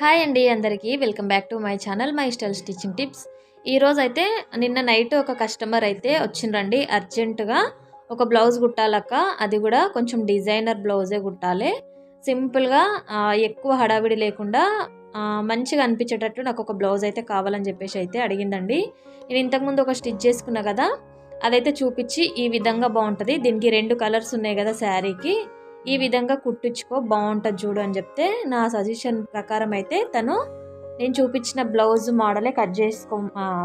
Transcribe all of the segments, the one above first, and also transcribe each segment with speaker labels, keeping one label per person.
Speaker 1: Hi అండి అందరికీ. Welcome back to my channel my style stitching tips. ఈరోజు అయితే నిన్న నైట్ ఒక కస్టమర్ అయితే వచ్చిండ్రండి. అర్జెంటుగా ఒక బ్లౌజ్ కుట్టాలక్క. అది కూడా కొంచెం డిజైనర్ బ్లౌజే కుట్టాలి. సింపుల్గా ఎక్కువ హడావిడి లేకుండా మంచిగా అనిపించేటట్టు నాకు ఒక బ్లౌజ్ అయితే కావాలని చెప్పేసి అయితే అడిగిందండి. నేను ఇంతకుముందు ఒక స్టిచ్ చేసుకున్నా కదా అదైతే చూపించి ఈ విధంగా బాగుంటుంది. దీనికి రెండు కలర్స్ ఉన్నాయి కదా శారీకి. ఈ విధంగా కుట్టించుకో బాగుంటుంది చూడు అని చెప్తే నా సజెషన్ ప్రకారం అయితే తను నేను చూపించిన బ్లౌజ్ మోడలే కట్ చేసుకో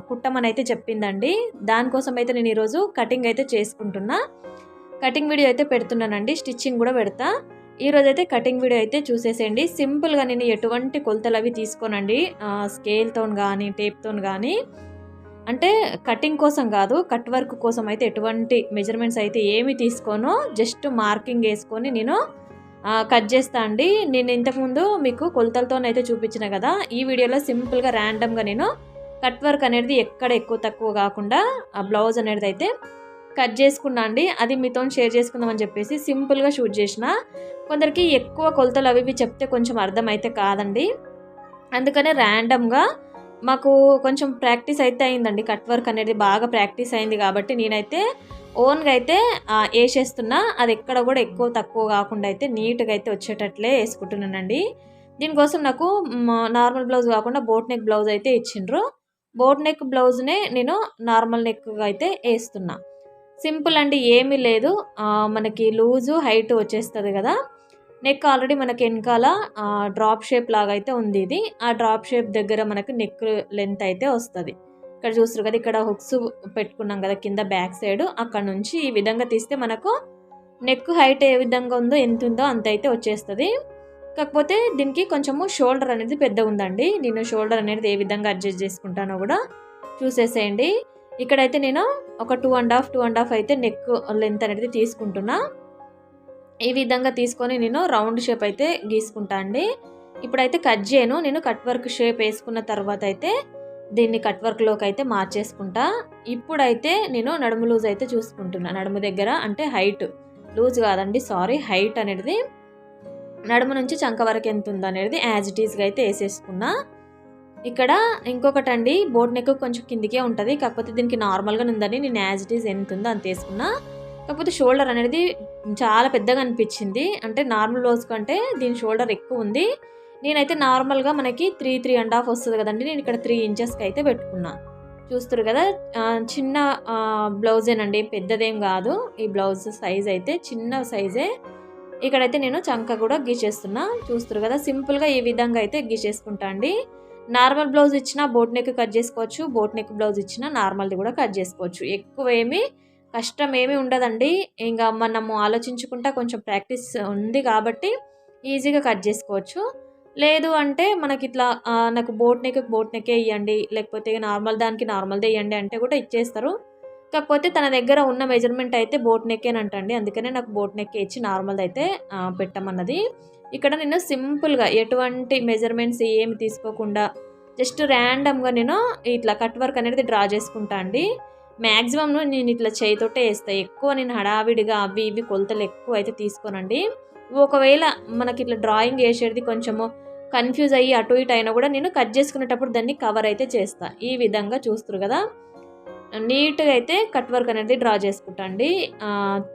Speaker 1: కుట్టమని అయితే చెప్పిందండి. దానికోసం అయితే నేను ఈరోజు కటింగ్ అయితే చేసుకుంటున్నా. కటింగ్ వీడియో అయితే పెడుతున్నానండి స్టిచ్చింగ్ కూడా పెడతా. ఈరోజు అయితే కటింగ్ వీడియో అయితే చూసేసేయండి. సింపుల్గా నేను ఎటువంటి కొలతలు అవి తీసుకోనండి. స్కేల్తో కానీ టేప్తో కానీ అంటే కటింగ్ కోసం కాదు కట్ వర్క్ కోసం అయితే ఎటువంటి మెజర్మెంట్స్ అయితే ఏమి తీసుకోను జస్ట్ మార్కింగ్ వేసుకొని నేను కట్ చేస్తా అండి. నేను ఇంతకుముందు మీకు కొలతలతోనైతే చూపించిన కదా ఈ వీడియోలో సింపుల్గా ర్యాండమ్గా నేను కట్ వర్క్ అనేది ఎక్కడ ఎక్కువ తక్కువ కాకుండా ఆ బ్లౌజ్ అనేది అయితే కట్ చేసుకున్నా అండి. అది మీతో షేర్ చేసుకుందామని చెప్పేసి సింపుల్గా షూట్ చేసిన. కొందరికి ఎక్కువ కొలతలు అవి ఇవి చెప్తే కొంచెం అర్థం అయితే కాదండి. అందుకనే ర్యాండమ్గా మాకు కొంచెం ప్రాక్టీస్ అయితే అయిందండి. కట్ వర్క్ అనేది బాగా ప్రాక్టీస్ అయింది కాబట్టి నేనైతే ఓన్గా అయితే వేసేస్తున్నా. అది ఎక్కడ కూడా ఎక్కువ తక్కువ కాకుండా అయితే నీట్గా అయితే వచ్చేటట్లే వేసుకుంటున్నానండి. దీనికోసం నాకు నార్మల్ బ్లౌజ్ కాకుండా బోట్ నెక్ బ్లౌజ్ అయితే ఇచ్చిండ్రు. బోట్ నెక్ బ్లౌజ్నే నేను నార్మల్ నెక్గా అయితే వేస్తున్నా. సింపుల్ అండి ఏమీ లేదు. మనకి లూజు హైట్ వచ్చేస్తుంది కదా. నెక్ ఆల్రెడీ మనకి వెనకాల డ్రాప్ షేప్ లాగా అయితే ఉంది ఇది. ఆ డ్రాప్ షేప్ దగ్గర మనకి నెక్ లెంత్ అయితే వస్తుంది. ఇక్కడ చూస్తారు కదా ఇక్కడ హుక్స్ పెట్టుకున్నాం కదా కింద బ్యాక్ సైడ్ అక్కడ నుంచి ఈ విధంగా తీస్తే మనకు నెక్ హైట్ ఏ విధంగా ఉందో ఎంత ఉందో అంత అయితే వచ్చేస్తుంది. కాకపోతే దీనికి కొంచెము షోల్డర్ అనేది పెద్ద ఉందండి. నేను షోల్డర్ అనేది ఏ విధంగా అడ్జస్ట్ చేసుకుంటానో కూడా చూసేసేయండి. ఇక్కడైతే నేను ఒక two and half two and half అయితే నెక్ లెంత్ అనేది తీసుకుంటున్నా. ఈ విధంగా తీసుకొని నేను రౌండ్ షేప్ అయితే గీసుకుంటా అండి. ఇప్పుడైతే కట్ చేయను. నేను కట్ వర్క్ షేప్ వేసుకున్న తర్వాత అయితే దీన్ని కట్ వర్క్లోకి అయితే మార్చేసుకుంటా. ఇప్పుడైతే నేను నడుము లూజ్ అయితే చూసుకుంటున్నా. నడుము దగ్గర అంటే హైట్. లూజ్ కాదండి సారీ హైట్ అనేది. నడుము నుంచి చంక వరకు ఎంత ఉందనేది అనేది యాజ్ ఇట్ ఈస్గా అయితే వేసేసుకున్నా. ఇక్కడ ఇంకొకటి అండి బోట్ నెక్ కొంచెం కిందికే ఉంటుంది. కాకపోతే దీనికి నార్మల్గా ఉందని నేను యాజ్ ఇట్ ఈస్ ఎంత ఉందో అంత వేసుకున్నా. కాకపోతే షోల్డర్ అనేది చాలా పెద్దగా అనిపించింది. అంటే నార్మల్ బ్లౌజ్ కంటే దీని షోల్డర్ ఎక్కువ ఉంది. నేనైతే నార్మల్గా మనకి త్రీ త్రీ అండ్ హాఫ్ వస్తుంది కదండి. నేను ఇక్కడ త్రీ ఇంచెస్కి అయితే పెట్టుకున్నా. చూస్తారు కదా చిన్న బ్లౌజేనండి పెద్దదేం కాదు. ఈ బ్లౌజ్ సైజ్ అయితే చిన్న సైజే. ఇక్కడైతే నేను చంక కూడా గీచేస్తున్నా చూస్తారు కదా సింపుల్గా ఈ విధంగా అయితే గీచేసుకుంటా అండి. నార్మల్ బ్లౌజ్ ఇచ్చినా బోట్ నెక్ కట్ చేసుకోవచ్చు. బోట్ నెక్ బ్లౌజ్ ఇచ్చినా నార్మల్ది కూడా కట్ చేసుకోవచ్చు. ఎక్కువ ఏమి కష్టం ఏమీ ఉండదండి. ఇంకా మనము ఆలోచించుకుంటా కొంచెం ప్రాక్టీస్ ఉంది కాబట్టి ఈజీగా కట్ చేసుకోవచ్చు. లేదు అంటే మనకి ఇట్లా నాకు బోట్ నెక్ బోట్ నెక్కే ఇవ్వండి లేకపోతే నార్మల్ దానికి నార్మల్దే ఇవ్వండి అంటే కూడా ఇచ్చేస్తారు. కాకపోతే తన దగ్గర ఉన్న మెజర్మెంట్ అయితే బోట్ నెక్కేనంటండి. అందుకనే నాకు బోట్ నెక్ ఇచ్చి నార్మల్ అయితే పెట్టమన్నది. ఇక్కడ నేను సింపుల్గా ఎటువంటి మెజర్మెంట్స్ ఏమి తీసుకోకుండా జస్ట్ ర్యాండమ్గా నేను ఇట్లా కట్ వర్క్ అనేది డ్రా చేసుకుంటా అండి. మ్యాక్సిమం నేను ఇట్లా చేయితోటే వేస్తాను ఎక్కువ నేను హడావిడిగా అవి ఇవి కొలతలు ఎక్కువ అయితే తీసుకోనండి. ఒకవేళ మనకి ఇట్లా డ్రాయింగ్ వేసేది కొంచెము కన్ఫ్యూజ్ అయ్యి అటు ఇటు అయినా కూడా నేను కట్ చేసుకునేటప్పుడు దాన్ని కవర్ అయితే చేస్తా. ఈ విధంగా చూస్తారు కదా. నీట్గా అయితే కట్ వర్క్ అనేది డ్రా చేసుకుంటా అండి.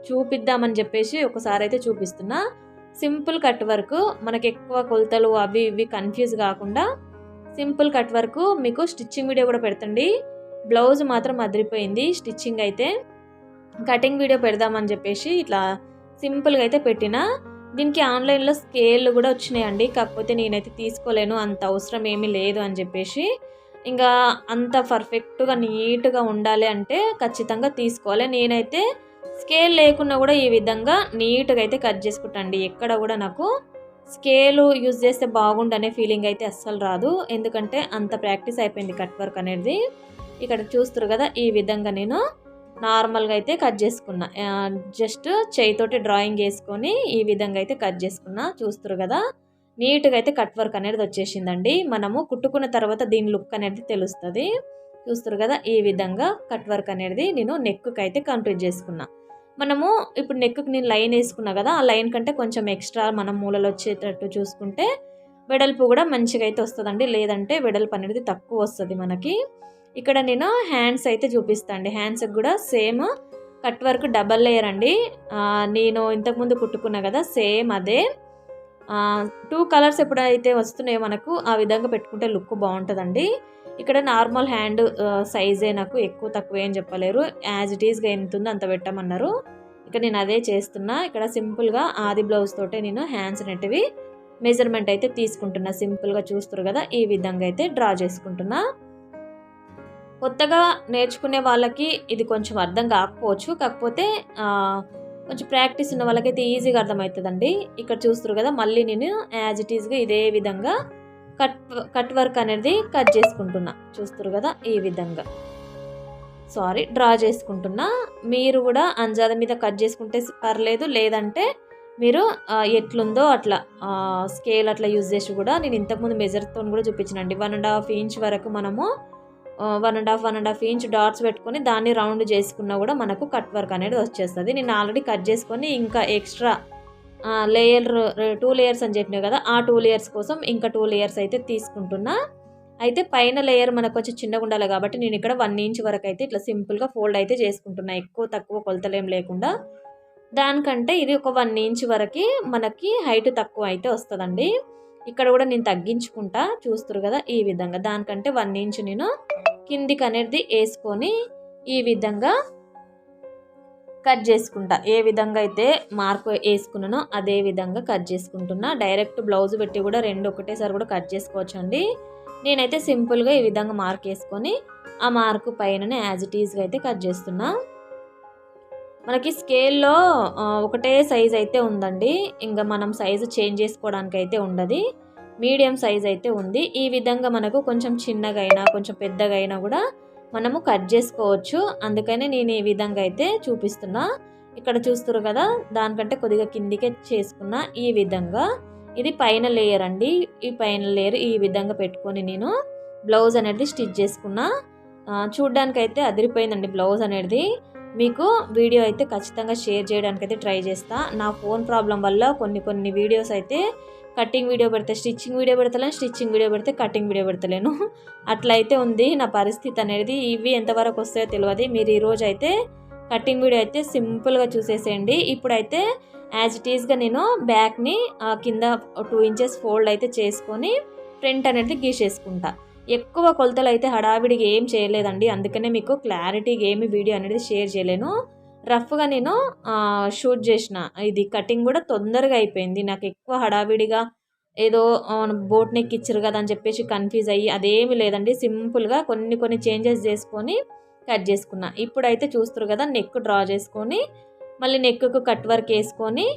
Speaker 1: చూపిద్దామని చెప్పేసి ఒకసారి అయితే చూపిస్తున్నా. సింపుల్ కట్ వర్క్ మనకి ఎక్కువ కొలతలు అవి ఇవి కన్ఫ్యూజ్ కాకుండా సింపుల్ కట్ వర్క్ మీకు స్టిచ్చింగ్ వీడియో కూడా పెడతండి. బ్లౌజ్ మాత్రం అదిరిపోయింది స్టిచ్చింగ్ అయితే. కటింగ్ వీడియో పెడదామని చెప్పేసి ఇట్లా సింపుల్గా అయితే పెట్టిన. దీనికి ఆన్లైన్లో స్కేళ్ళు కూడా వచ్చినాయండి కాకపోతే నేనైతే తీసుకోలేను అంత అవసరం ఏమీ లేదు అని చెప్పేసి. ఇంకా అంత పర్ఫెక్ట్గా నీట్గా ఉండాలి అంటే ఖచ్చితంగా తీసుకోవాలి. నేనైతే స్కేల్ లేకున్నా కూడా ఈ విధంగా నీట్గా అయితే కట్ చేసుకుంటాండి ఎక్కడ కూడా నాకు. స్కేలు యూజ్ చేస్తే బాగుండనే ఫీలింగ్ అయితే అస్సలు రాదు ఎందుకంటే అంత ప్రాక్టీస్ అయిపోయింది కట్ వర్క్ అనేది. ఇక్కడ చూస్తారు కదా ఈ విధంగా నేను నార్మల్గా అయితే కట్ చేసుకున్నా. జస్ట్ చేయితోటి డ్రాయింగ్ వేసుకొని ఈ విధంగా అయితే కట్ చేసుకున్నా. చూస్తారు కదా నీట్గా అయితే కట్ వర్క్ అనేది వచ్చేసిందండి. మనము కుట్టుకున్న తర్వాత దీని లుక్ అనేది తెలుస్తుంది. చూస్తారు కదా ఈ విధంగా కట్ వర్క్ అనేది నేను నెక్కు అయితే కంప్లీట్ చేసుకున్నా. మనము ఇప్పుడు నెక్కు నేను లైన్ వేసుకున్నా కదా ఆ లైన్ కంటే కొంచెం ఎక్స్ట్రా మనం మూలలో వచ్చేటట్టు చూసుకుంటే వెడల్పు కూడా మంచిగా అయితే వస్తుందండి. లేదంటే వెడల్పు అనేది తక్కువ వస్తుంది మనకి. ఇక్కడ నేను హ్యాండ్స్ అయితే చూపిస్తాండి. హ్యాండ్స్కి కూడా same cut work double layer అండి. నేను ఇంతకుముందు కుట్టుకున్నా కదా సేమ్ అదే. టూ కలర్స్ ఎప్పుడైతే వస్తున్నాయో మనకు ఆ విధంగా పెట్టుకుంటే లుక్ బాగుంటుందండి. ఇక్కడ నార్మల్ హ్యాండ్ సైజే నాకు ఎక్కువ తక్కువ ఏం చెప్పలేరు. యాజ్ ఇట్ ఈస్గా ఎంత ఉందో అంత పెట్టమన్నారు. ఇక్కడ నేను అదే చేస్తున్నా. ఇక్కడ సింపుల్గా ఆది బ్లౌజ్ తోటే నేను హ్యాండ్స్ అనేటివి మెజర్మెంట్ అయితే తీసుకుంటున్నా. సింపుల్గా చూస్తారు కదా ఈ విధంగా అయితే డ్రా చేసుకుంటున్నా. కొత్తగా నేర్చుకునే వాళ్ళకి ఇది కొంచెం అర్థం కాకపోవచ్చు. కాకపోతే కొంచెం ప్రాక్టీస్ ఉన్న వాళ్ళకైతే ఈజీగా అర్థమవుతుందండి. ఇక్కడ చూస్తారు కదా మళ్ళీ నేను యాజ్ ఇట్ ఈస్గా ఇదే విధంగా కట్ కట్ వర్క్ అనేది కట్ చేసుకుంటున్నా. చూస్తారు కదా ఈ విధంగా. సారీ డ్రా చేసుకుంటున్నా. మీరు కూడా అంజాద మీద కట్ చేసుకుంటే పర్లేదు లేదంటే మీరు ఎట్లుందో అట్లా స్కేల్ అట్లా యూజ్ చేసి కూడా నేను ఇంతకుముందు మెజర్తో కూడా చూపించినండి వన్ అండ్ హాఫ్ ఇంచ్ వరకు మనము one and half one and half inch dots పెట్టుకొని దాన్ని రౌండ్ చేసుకున్నా కూడా మనకు కట్ వర్క్ అనేది వచ్చేస్తుంది. నేను ఆల్రెడీ కట్ చేసుకొని ఇంకా ఎక్స్ట్రా లేయర్ టూ లేయర్స్ అని చెప్పినావు కదా ఆ టూ లేయర్స్ కోసం ఇంకా టూ లేయర్స్ అయితే తీసుకుంటున్నా. అయితే పైన లేయర్ మనకు వచ్చి చిన్నగా ఉండాలి కాబట్టి నేను ఇక్కడ వన్ ఇంచ్ వరకు అయితే ఇట్లా సింపుల్గా ఫోల్డ్ అయితే చేసుకుంటున్నా. ఎక్కువ తక్కువ కొలతలేం లేకుండా. దానికంటే ఇది ఒక వన్ ఇంచ్ వరకు మనకి హైట్ తక్కువ అయితే వస్తుందండి. ఇక్కడ కూడా నేను తగ్గించుకుంటా. చూస్తురు కదా ఈ విధంగా. దానికంటే వన్ ఇంచ్ నేను కిందికి అనేది వేసుకొని ఈ విధంగా కట్ చేసుకుంటా. ఏ విధంగా అయితే మార్క్ వేసుకున్నానో అదే విధంగా కట్ చేసుకుంటున్నా. డైరెక్ట్ బ్లౌజ్ పెట్టి కూడా రెండు ఒకటేసారి కూడా కట్ చేసుకోవచ్చు అండి నేనైతే సింపుల్గా ఈ విధంగా మార్క్ వేసుకొని ఆ మార్క్ పైననే యాజ్ ఇట్ ఈజ్గా అయితే కట్ చేస్తున్నా. మనకి స్కేల్లో ఒకటే సైజ్ అయితే ఉందండి. ఇంకా మనం సైజు చేంజ్ చేసుకోవడానికి అయితే ఉండదు. మీడియం సైజ్ అయితే ఉంది. ఈ విధంగా మనకు కొంచెం చిన్నగైనా కొంచెం పెద్దగైనా కూడా మనము కట్ చేసుకోవచ్చు. అందుకనే నేను ఈ విధంగా అయితే చూపిస్తున్నా. ఇక్కడ చూస్తారు కదా దానికంటే కొద్దిగా కిందికే చేసుకున్న ఈ విధంగా. ఇది పైన లేయర్ అండి. ఈ పైన లేయర్ ఈ విధంగా పెట్టుకొని నేను బ్లౌజ్ అనేది స్టిచ్ చేసుకున్నా. చూడ్డానికైతే అదిరిపోయిందండి బ్లౌజ్ అనేది. మీకు వీడియో అయితే ఖచ్చితంగా షేర్ చేయడానికి అయితే ట్రై చేస్తా. నా ఫోన్ ప్రాబ్లం వల్ల కొన్ని కొన్ని వీడియోస్ అయితే కటింగ్ వీడియో పెడితే స్టిచ్చింగ్ వీడియో పెడతలేను స్టిచ్చింగ్ వీడియో పెడితే కటింగ్ వీడియో పెడతలేను. అట్లా అయితే ఉంది నా పరిస్థితి అనేది. ఇవి ఎంతవరకు వస్తాయో తెలియదు మీరు ఈరోజు అయితే కటింగ్ వీడియో అయితే సింపుల్గా చూసేసేయండి. ఇప్పుడైతే యాజ్ ఇట్ ఈస్గా నేను బ్యాక్ని కింద టూ ఇంచెస్ ఫోల్డ్ అయితే చేసుకొని ఫ్రంట్ అనేది గీసేసుకుంటా. ఎక్కువ కొలతలు అయితే హడావిడిగా ఏం చేయలేదండి. అందుకనే మీకు క్లారిటీగా ఏమి వీడియో అనేది షేర్ చేయలేను. రఫ్గా నేను షూట్ చేసిన. ఇది కటింగ్ కూడా తొందరగా అయిపోయింది. నాకు ఎక్కువ హడావిడిగా ఏదో బోట్ నెక్ ఇచ్చారు కదా అని చెప్పేసి కన్ఫ్యూజ్ అయ్యి అదేమి లేదండి. సింపుల్గా కొన్ని కొన్ని చేంజెస్ చేసుకొని కట్ చేసుకున్నా. ఇప్పుడైతే చూస్తారు కదా నెక్ డ్రా చేసుకొని మళ్ళీ నెక్కు కట్ వర్క్ వేసుకొని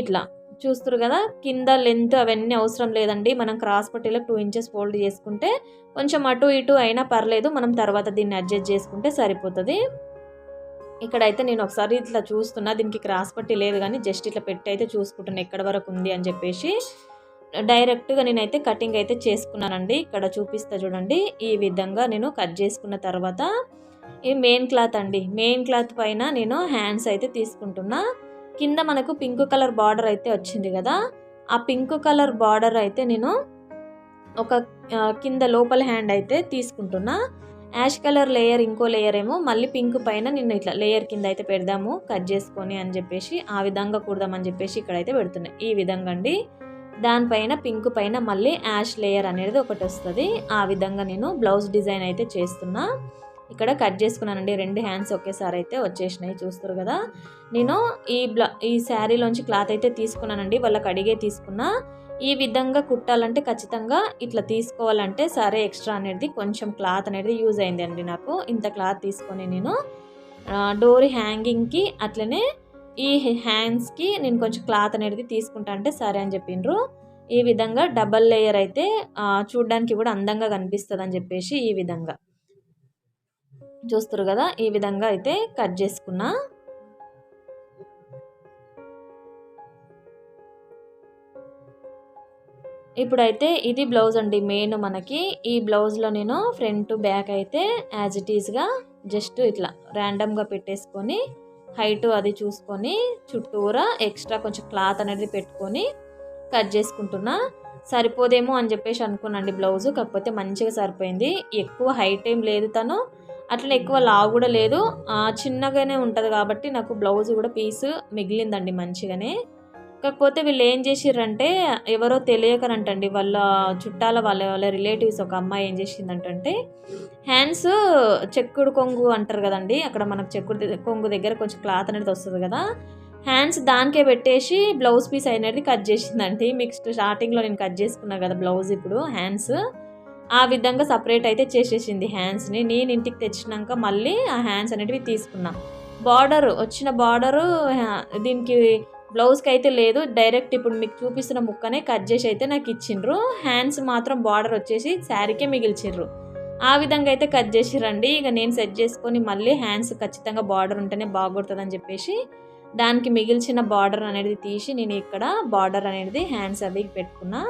Speaker 1: ఇట్లా. చూస్తారు కదా కింద లెంత్ అవన్నీ అవసరం లేదండి. మనం క్రాస్ పట్టీలో టూ ఇంచెస్ ఫోల్డ్ చేసుకుంటే కొంచెం అటు ఇటు అయినా పర్లేదు. మనం తర్వాత దీన్ని అడ్జస్ట్ చేసుకుంటే సరిపోతుంది. ఇక్కడైతే నేను ఒకసారి ఇట్లా చూస్తున్నా దీనికి క్రాస్ పట్టి లేదు కానీ జస్ట్ ఇట్లా పెట్టి అయితే చూసుకుంటున్నా ఎక్కడ వరకు ఉంది అని చెప్పేసి. డైరెక్ట్గా నేనైతే కటింగ్ అయితే చేసుకున్నానండి. ఇక్కడ చూపిస్తా చూడండి. ఈ విధంగా నేను కట్ చేసుకున్న తర్వాత ఈ మెయిన్ క్లాత్ అండి. మెయిన్ క్లాత్ పైన నేను హ్యాండ్స్ అయితే తీసుకుంటున్నా. కింద మనకు పింక్ కలర్ బార్డర్ అయితే వచ్చింది కదా. ఆ పింక్ కలర్ బార్డర్ అయితే నేను ఒక కింద లోపల హ్యాండ్ అయితే తీసుకుంటున్నా. యాష్ కలర్ లేయర్ ఇంకో లేయర్ ఏమో మళ్ళీ పింక్ పైన నేను ఇట్లా లేయర్ కింద అయితే పెడదాము కట్ చేసుకొని అని చెప్పేసి ఆ విధంగా కుడదామని చెప్పేసి ఇక్కడైతే పెడుతున్నాయి ఈ విధంగా అండి. దానిపైన పింక్ పైన మళ్ళీ యాష్ లేయర్ అనేది ఒకటి వస్తుంది. ఆ విధంగా నేను బ్లౌజ్ డిజైన్ అయితే చేస్తున్నా. ఇక్కడ కట్ చేసుకున్నానండి. రెండు హ్యాండ్స్ ఒకేసారి అయితే వచ్చేసినాయి. చూస్తారు కదా. నేను ఈ బ్లా ఈ శారీలోంచి క్లాత్ అయితే తీసుకున్నానండి. వాళ్ళకి అడిగే తీసుకున్నా. ఈ విధంగా కుట్టాలంటే ఖచ్చితంగా ఇట్లా తీసుకోవాలంటే సరే ఎక్స్ట్రా అనేది కొంచెం క్లాత్ అనేది యూజ్ అయింది అండి నాకు. ఇంత క్లాత్ తీసుకొని నేను డోర్ హ్యాంగింగ్కి అట్లనే ఈ హ్యాండ్స్కి నేను కొంచెం క్లాత్ అనేది తీసుకుంటా అంటే సరే అని చెప్పిండ్రు ఈ విధంగా డబల్ లేయర్ అయితే చూడడానికి చూడ్డానికి కూడా అందంగా కనిపిస్తుంది అని చెప్పేసి ఈ విధంగా. చూస్తారు కదా ఈ విధంగా అయితే కట్ చేసుకున్నా. ఇప్పుడైతే ఇది బ్లౌజ్ అండి మెయిన్ మనకి. ఈ బ్లౌజ్లో నేను ఫ్రంట్ బ్యాక్ అయితే యాజ్ ఇట్ ఈస్గా జస్ట్ ఇట్లా ర్యాండమ్గా పెట్టేసుకొని హైట్ అది చూసుకొని చుట్టూరా ఎక్స్ట్రా కొంచెం క్లాత్ అనేది పెట్టుకొని కట్ చేసుకుంటున్నా. సరిపోదేమో అని చెప్పేసి అనుకున్నాండి బ్లౌజు కాకపోతే మంచిగా సరిపోయింది. ఎక్కువ హైట్ ఏం లేదు తను. అట్లా ఎక్కువ లావు కూడా లేదు. చిన్నగానే ఉంటుంది కాబట్టి నాకు బ్లౌజ్ కూడా పీస్ మిగిలిందండి మంచిగానే. కాకపోతే వీళ్ళు ఏం చేసిర్రంటే ఎవరో తెలియకనంటండి వాళ్ళ చుట్టాల వాళ్ళ వాళ్ళ రిలేటివ్స్ ఒక అమ్మాయి ఏం చేసిందంటే హ్యాండ్స్ చెక్కుడు కొంగు అంటారు కదండి అక్కడ మనకు చెక్కుడు కొంగు దగ్గర కొంచెం క్లాత్ అనేది వస్తుంది కదా హ్యాండ్స్ దానికే పెట్టేసి బ్లౌజ్ పీస్ అనేది కట్ చేసిందండి. మీకు స్టార్టింగ్లో నేను కట్ చేసుకున్నా కదా బ్లౌజ్ ఇప్పుడు హ్యాండ్స్. ఆ విధంగా సపరేట్ అయితే చేసేసింది హ్యాండ్స్ని. నేను ఇంటికి తెచ్చినాక మళ్ళీ ఆ హ్యాండ్స్ అనేటివి తీసుకున్నా. బార్డర్ వచ్చిన బార్డరు దీనికి బ్లౌజ్కి అయితే లేదు. డైరెక్ట్ ఇప్పుడు మీకు చూపిస్తున్న ముక్కనే కట్ చేసి అయితే నాకు ఇచ్చిండ్రు. హ్యాండ్స్ మాత్రం బార్డర్ వచ్చేసి శారీకే మిగిల్చిండ్రు ఆ విధంగా అయితే కట్ చేసిరండి ఇక నేను సెట్ చేసుకొని మళ్ళీ హ్యాండ్స్ ఖచ్చితంగా బార్డర్ ఉంటేనే బాగుంటుందని చెప్పేసి దానికి మిగిల్చిన బార్డర్ అనేది తీసి నేను ఇక్కడ బార్డర్ అనేది హ్యాండ్స్ అవి పెట్టుకున్నా.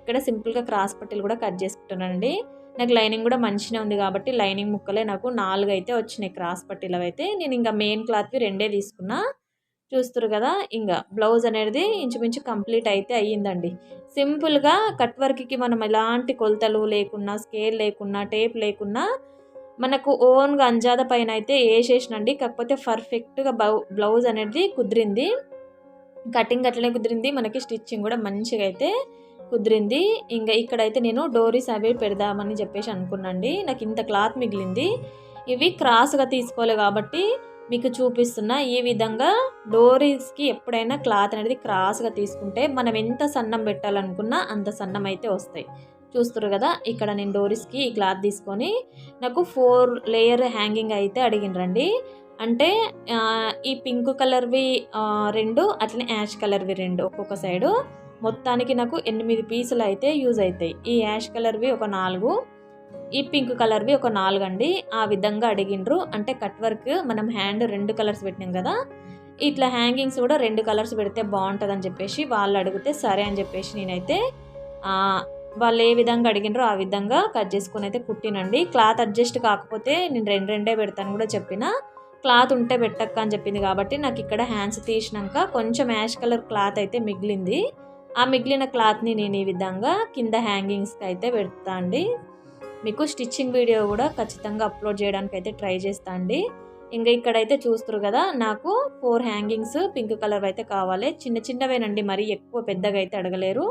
Speaker 1: ఇక్కడ సింపుల్గా క్రాస్ పట్టీలు కూడా కట్ చేసుకుంటున్నానండి. నాకు లైనింగ్ కూడా మంచిగా ఉంది కాబట్టి లైనింగ్ ముక్కలే నాకు నాలుగు అయితే వచ్చినాయి క్రాస్ పట్టీలు అయితే నేను ఇంకా మెయిన్ క్లాత్వి రెండే తీసుకున్నా. చూస్తారు కదా? ఇంకా బ్లౌజ్ అనేది ఇంచుమించు కంప్లీట్ అయితే అయ్యిందండి. సింపుల్గా కట్ వర్క్కి మనం ఎలాంటి కొలతలు లేకున్నా స్కేల్ లేకున్నా టేప్ లేకున్నా మనకు ఓన్గా అంజాద పైన అయితే వేసేసినండి కాకపోతే పర్ఫెక్ట్గా బ్లౌజ్ అనేది కుదిరింది. కటింగ్ అట్లనే కుదిరింది. మనకి స్టిచ్చింగ్ కూడా మంచిగా అయితే కుదిరింది. ఇంకా ఇక్కడైతే నేను డోరీస్ అవి పెడదామని చెప్పేసి అనుకున్నాండి. నాకు ఇంత క్లాత్ మిగిలింది. ఇవి క్రాస్గా తీసుకోవాలి కాబట్టి మీకు చూపిస్తున్న ఈ విధంగా డోరీస్కి ఎప్పుడైనా క్లాత్ అనేది క్రాస్గా తీసుకుంటే మనం ఎంత సన్నం పెట్టాలనుకున్నా అంత సన్నం అయితే వస్తాయి. చూస్తారు కదా ఇక్కడ నేను డోరీస్కి ఈ క్లాత్ తీసుకొని నాకు ఫోర్ లేయర్ హ్యాంగింగ్ అయితే అడిగినరండి. అంటే ఈ పింక్ కలర్వి రెండు అట్లనే యాష్ కలర్వి రెండు ఒక్కొక్క సైడు. మొత్తానికి నాకు ఎనిమిది పీసులు అయితే యూజ్ అవుతాయి ఈ యాష్ కలర్వి ఒక నాలుగు ఈ పింక్ కలర్వి ఒక నాలుగు అండి ఆ విధంగా అడిగిండ్రు. అంటే కట్ వర్క్ మనం హ్యాండ్ రెండు కలర్స్ పెట్టినాం కదా. ఇట్లా హ్యాంగింగ్స్ కూడా రెండు కలర్స్ పెడితే బాగుంటుంది అని చెప్పేసి వాళ్ళు అడిగితే సరే అని చెప్పేసి నేనైతే వాళ్ళు ఏ విధంగా అడిగినరో ఆ విధంగా కట్ చేసుకుని అయితే కుట్టినండి. క్లాత్ అడ్జస్ట్ కాకపోతే నేను రెండు రెండే పెడతాను కూడా చెప్పిన. క్లాత్ ఉంటే పెట్టక్క అని చెప్పింది కాబట్టి నాకు ఇక్కడ హ్యాండ్స్ తీసినాక కొంచెం యాష్ కలర్ క్లాత్ అయితే మిగిలింది. ఆ మిగిలిన క్లాత్ని నేను ఈ విధంగా కింద హ్యాంగింగ్స్కి అయితే పెడతా అండి. మీకు స్టిచ్చింగ్ వీడియో కూడా ఖచ్చితంగా అప్లోడ్ చేయడానికి అయితే ట్రై చేస్తా అండి ఇంకా ఇక్కడైతే చూస్తారు కదా నాకు ఫోర్ హ్యాంగింగ్స్ పింక్ కలర్ అయితే కావాలి. చిన్న చిన్నవేనండి మరి ఎక్కువ పెద్దగా అయితే అడగలేరు.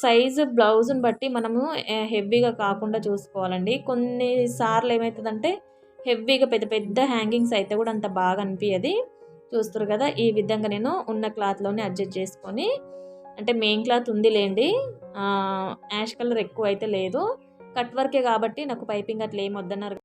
Speaker 1: సైజు బ్లౌజ్ని బట్టి మనము హెవీగా కాకుండా చూసుకోవాలండి. కొన్నిసార్లు ఏమవుతుందంటే హెవీగా పెద్ద పెద్ద హ్యాంగింగ్స్ అయితే కూడా అంత బాగా అనిపించదు చూస్తారు కదా ఈ విధంగా నేను ఉన్న క్లాత్లోనే అడ్జస్ట్ చేసుకొని అంటే మెయిన్ క్లాత్ ఉంది లేండి యాష్ కలర్ ఎక్కువ అయితే లేదు. కట్ వర్కే కాబట్టి నాకు పైపింగ్ అట్లా ఏం వద్దన్నారు.